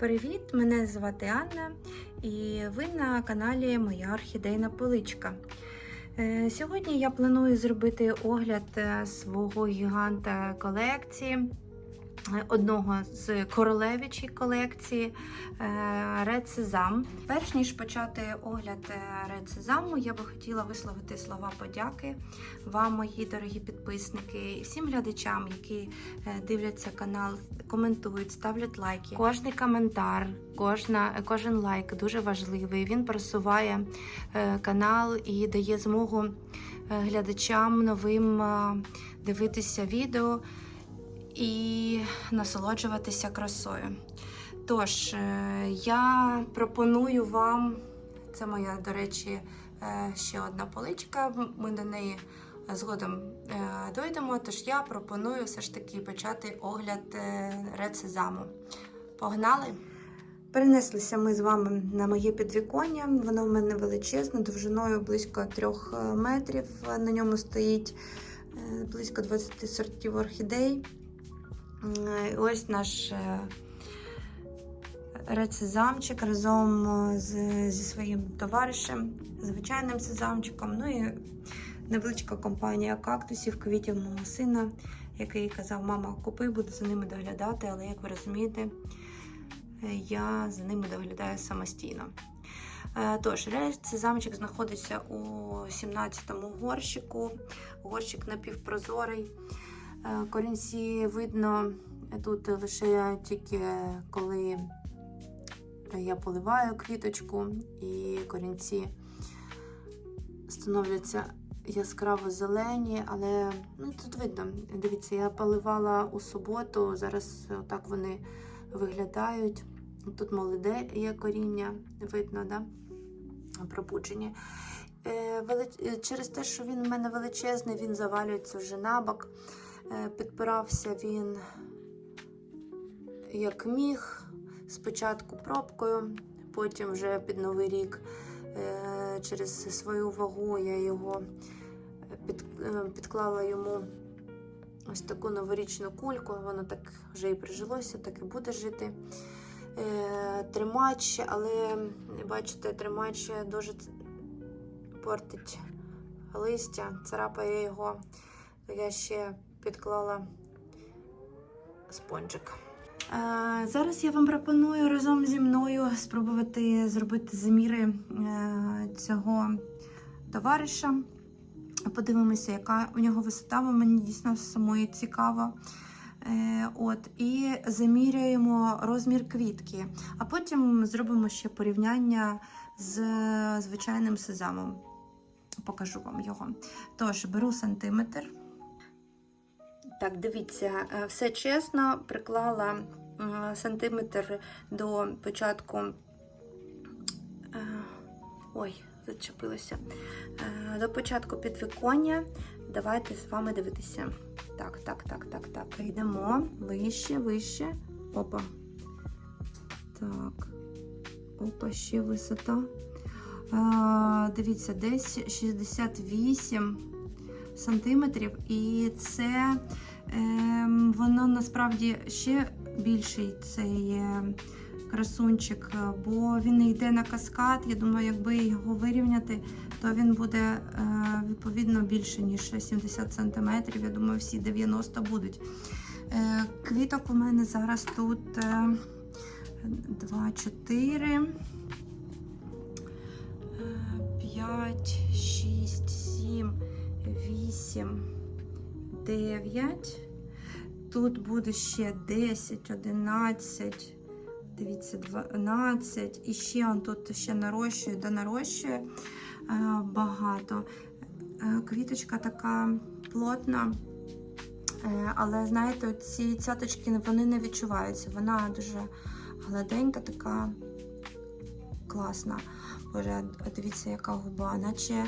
Привіт! Мене звати Анна, і ви на каналі Моя орхідейна поличка. Е, Сьогодні я планую зробити огляд е, свого гіганта колекції, одного з королевичій колекції е, Red Sesam. Перш ніж почати огляд е, Red Sesam, я би хотіла висловити слова подяки вам, мої дорогі підписники, і всім глядачам, які е, дивляться канал, коментують, ставлять лайки. Кожний коментар, кожна, кожен лайк дуже важливий. Він просуває е, канал і дає змогу е, глядачам новим е, дивитися відео і насолоджуватися красою. Тож, е, я пропоную вам, це моя, до речі, е, ще одна поличка. Ми до неї згодом е, дойдемо. Тож я пропоную все ж таки почати огляд рецезаму. Погнали! Перенеслися ми з вами на моє підвіконня. Воно в мене величезне, довжиною близько трьох метрів. На ньому стоїть близько 20 сортів орхідей. Ось наш е, рецезамчик разом е, з, зі своїм товаришем, звичайним сезамчиком. Ну і невеличка компанія кактусів, квітів мого сина, який казав, мама, купи, буду за ними доглядати, але як ви розумієте, я за ними доглядаю самостійно. Е, Тож, сезамчик знаходиться у 17-му горщику. Горщик напівпрозорий. Е, Корінці видно тут лише тільки коли я поливаю квіточку, і корінці становляться яскраво зелені, але ну, тут видно. Дивіться, я поливала у суботу, зараз отак вони виглядають. Тут молоде є коріння, видно, да? пробуджені. Е, Через те, що він у мене величезний, він завалюється вже на бок. Е, Підпирався він як міг. Спочатку пробкою, потім вже під новий рік е, через свою вагу я його е, підклала йому ось таку новорічну кульку. Воно так вже і прижилося, так і буде жити. Тримач, але бачите, тримач дуже портить листя, царапає його. Я ще підклала спонжик. Зараз я вам пропоную разом зі мною спробувати зробити заміри е, цього товариша. Подивимося, яка у нього висота, бо мені дійсно самої цікаво. Е, От, і заміряємо розмір квітки, а потім зробимо ще порівняння з звичайним сезамом. Покажу вам його. Тож, беру сантиметр. Так, дивіться, е, все чесно, приклала е, сантиметр до початку. е, Ой, зачепилося. До початку підвіконня. Давайте з вами дивитися. Так, так, так, так, так. Йдемо вище, вище. Опа. Так. Опа, ще висота. Дивіться, десь 68 сантиметрів, і це ем, воно насправді ще більший цей е, красунчик, е, бо він йде на каскад. Я думаю, якби його вирівняти, то він буде е, відповідно більше, ніж 70 сантиметрів. Я думаю, всі 90 будуть. Е, Квіток у мене зараз тут е, 2, 4. 5, 6, 7, 8, 9. Тут буде ще 10, 11, дивіться, 12. І ще он тут ще нарощує, да нарощує е, багато. Е, Квіточка така плотна. Е, Але, знаєте, ці цяточки вони не відчуваються. Вона дуже гладенька, така класна. Боже, дивіться, яка губа, наче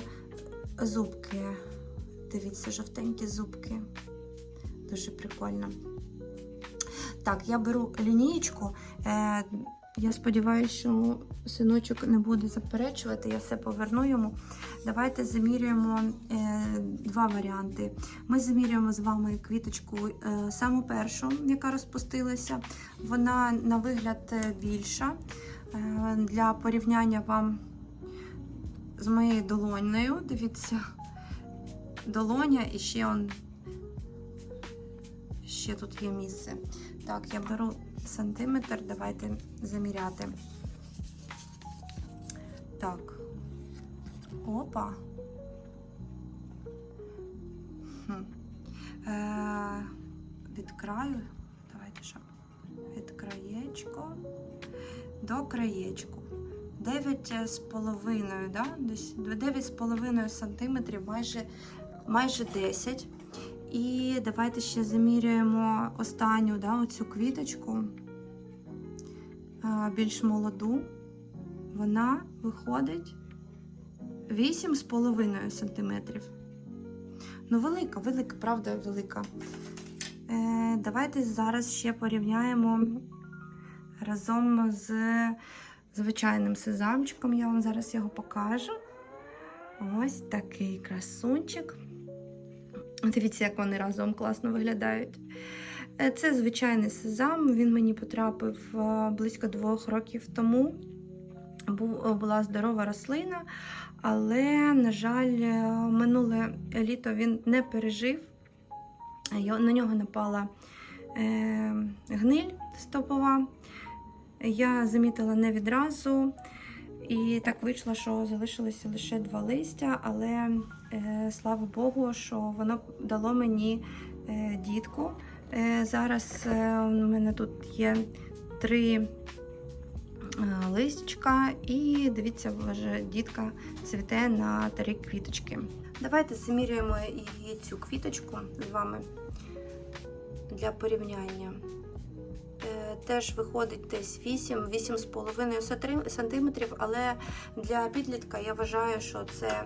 зубки. Дивіться, жовтенькі зубки. Дуже прикольно. Так, я беру лінієчку. Е, Я сподіваюся, що синочок не буде заперечувати, я все поверну йому. Давайте замірюємо е, два варіанти. Ми замірюємо з вами квіточку е, саму першу, яка розпустилася. Вона на вигляд е, більша. Е, для порівняння вам з моєю долонею. Дивіться, долоня і ще он. Ще тут є місце. Так, я беру сантиметр, давайте заміряти. Так. Опа. Е, від краю. Давайте що? Від краєчку до краєчку. 9 з половиною, да? Десь 9 з половиною сантиметрів, майже, майже 10. І давайте ще заміряємо останню да, оцю квіточку, більш молоду. Вона виходить 8,5 сантиметрів. Ну, велика, велика, правда, велика. Е, Давайте зараз ще порівняємо разом з звичайним сезамчиком. Я вам зараз його покажу. Ось такий красунчик. Дивіться, як вони разом класно виглядають. Е, Це звичайний сезам. Він мені потрапив е, близько двох років тому. Е, була здорова рослина, але, на жаль, минуле літо він не пережив. На нього напала гниль стопова. Я замітила не відразу. І так вийшло, що залишилося лише два листя, але е, слава Богу, що воно дало мені е, дітку. Е, зараз е, у мене тут є три е, і дивіться, вже дітка цвіте на три квіточки. Давайте замірюємо і цю квіточку з вами для порівняння. Теж виходить десь 8-8,5 сантиметрів, але для підлітка я вважаю, що це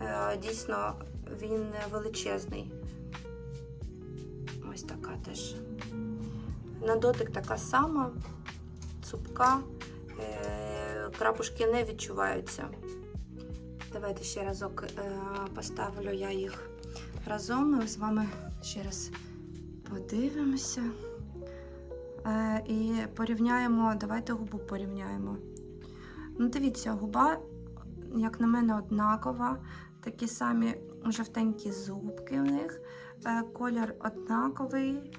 е, дійсно він величезний. Ось така теж. На дотик така сама, цупка, е, крапушки не відчуваються. Давайте ще разок е, поставлю я їх разом. Ми з вами ще раз подивимося. Е, і порівняємо, давайте губу порівняємо. Ну, дивіться, губа, як на мене, однакова. Такі самі жовтенькі зубки у них. Е, Колір однаковий.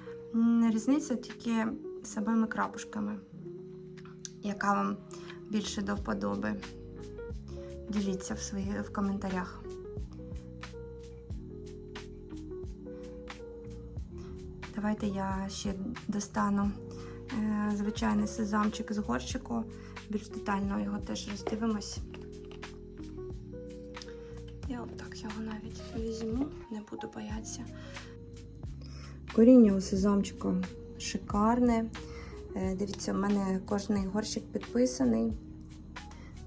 Різниця тільки самими крапушками. Яка вам більше до вподоби? Діліться в, свої, в коментарях. Давайте я ще достану звичайний сезамчик з горщику. Більш детально його теж роздивимось. Я отак його навіть візьму, не буду боятися. Коріння у сезамчика шикарне. Е, Дивіться, у мене кожний горщик підписаний.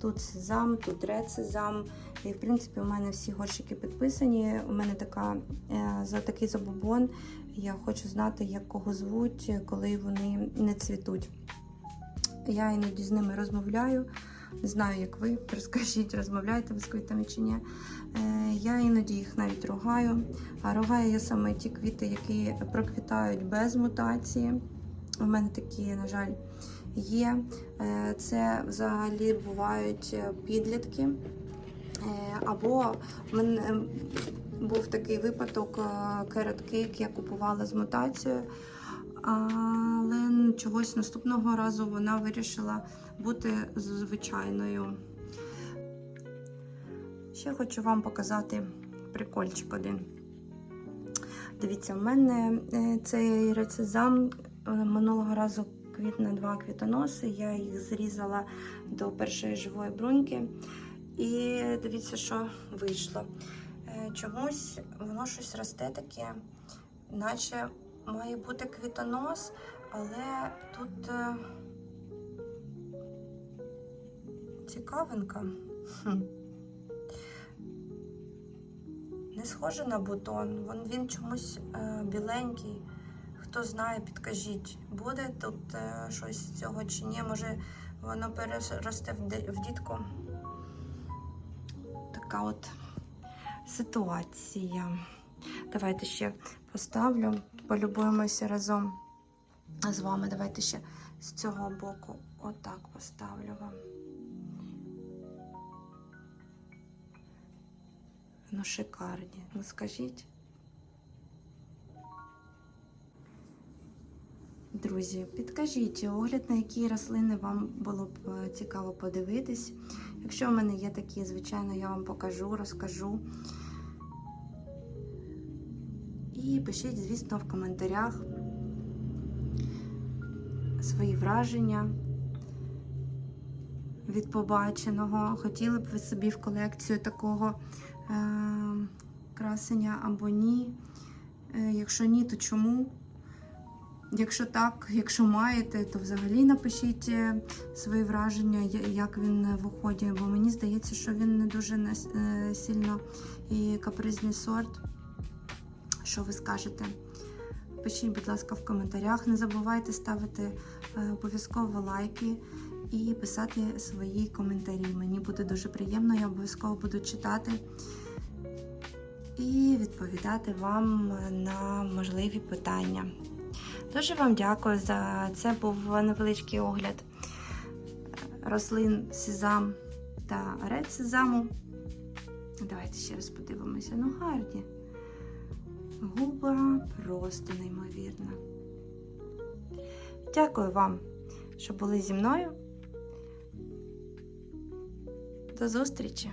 Тут сезам, тут ред сезам. І, в принципі, у мене всі горщики підписані. У мене така, е, за такий забобон. Я хочу знати, як кого звуть, коли вони не цвітуть. Я іноді з ними розмовляю. Не знаю, як ви. Розкажіть, розмовляєте ви з квітами чи ні. Е, Я іноді їх навіть ругаю. А ругаю я саме ті квіти, які проквітають без мутації. У мене такі, на жаль, є. Е, Це взагалі бувають підлітки. Е, Або в мене був такий випадок керот кейк, я купувала з мутацією, але чогось наступного разу вона вирішила бути звичайною. Ще хочу вам показати прикольчик один. Дивіться, в мене е, цей рецезам е, минулого разу квітне два квітоноси. Я їх зрізала до першої живої бруньки. І дивіться, що вийшло. Е, Чомусь воно щось росте таке, наче має бути квітонос, але тут е, цікавинка. Не схоже на бутон, він, він чомусь е, біленький. Хто знає, підкажіть, буде тут е, щось з цього чи ні. Може воно переросте в, в дітку. Така от ситуація. Давайте ще поставлю, полюбуємося разом з вами. Давайте ще з цього боку отак поставлю вам. Ну, шикарні. Ну скажіть. Друзі, підкажіть огляд, на які рослини вам було б е, цікаво подивитись. Якщо в мене є такі, звичайно, я вам покажу, розкажу. І пишіть, звісно, в коментарях свої враження від побаченого. Хотіли б ви собі в колекцію такого е- красення або ні. Е, якщо ні, то чому? Якщо так, якщо маєте, то взагалі напишіть е, свої враження, як він виходить, бо мені здається, що він не дуже е, сильно і капризний сорт. Що ви скажете? Пишіть, будь ласка, в коментарях. Не забувайте ставити е, обов'язково лайки і писати свої коментарі. Мені буде дуже приємно, я обов'язково буду читати і відповідати вам на можливі питання. Дуже вам дякую за це. Був невеличкий огляд рослин сезам та ред сезаму. Давайте ще раз подивимося. Ну, гарні. Губа просто неймовірна. Дякую вам, що були зі мною. До зустрічі!